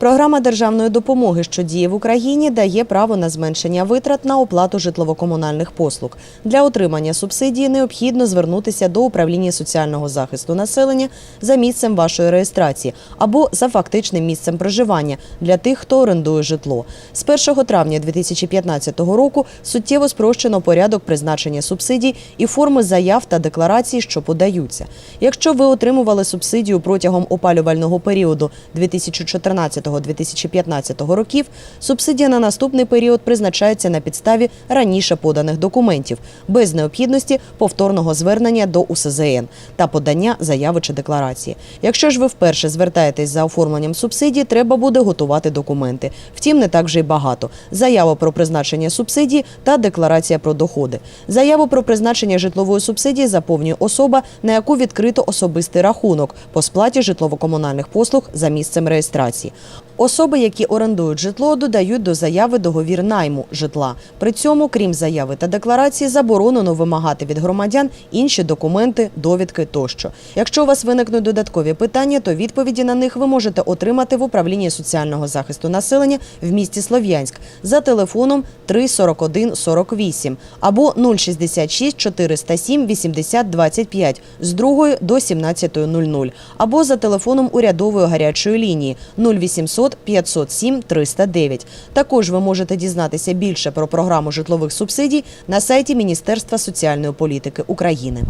Програма державної допомоги, що діє в Україні, дає право на зменшення витрат на оплату житлово-комунальних послуг. Для отримання субсидії необхідно звернутися до управління соціального захисту населення за місцем вашої реєстрації або за фактичним місцем проживання для тих, хто орендує житло. З 1 травня 2015 року суттєво спрощено порядок призначення субсидій і форми заяв та декларацій, що подаються. Якщо ви отримували субсидію протягом опалювального періоду 2014-2015 років, субсидія на наступний період призначається на підставі раніше поданих документів без необхідності повторного звернення до УСЗН та подання заяви чи декларації. Якщо ж ви вперше звертаєтесь за оформленням субсидії, треба буде готувати документи. Втім, не так вже й багато. Заява про призначення субсидії та декларація про доходи. Заяву про призначення житлової субсидії заповнює особа, на яку відкрито особистий рахунок по сплаті житлово-комунальних послуг за місцем реєстрації. Особи, які орендують житло, додають до заяви договір найму житла. При цьому, крім заяви та декларації, заборонено вимагати від громадян інші документи, довідки тощо. Якщо у вас виникнуть додаткові питання, то відповіді на них ви можете отримати в управлінні соціального захисту населення в місті Слов'янськ за телефоном 341 48 або 066 407 80 25 з 2 до 17.00 або за телефоном урядової гарячої лінії 0800 507 309. Також ви можете дізнатися більше про програму житлових субсидій на сайті Міністерства соціальної політики України.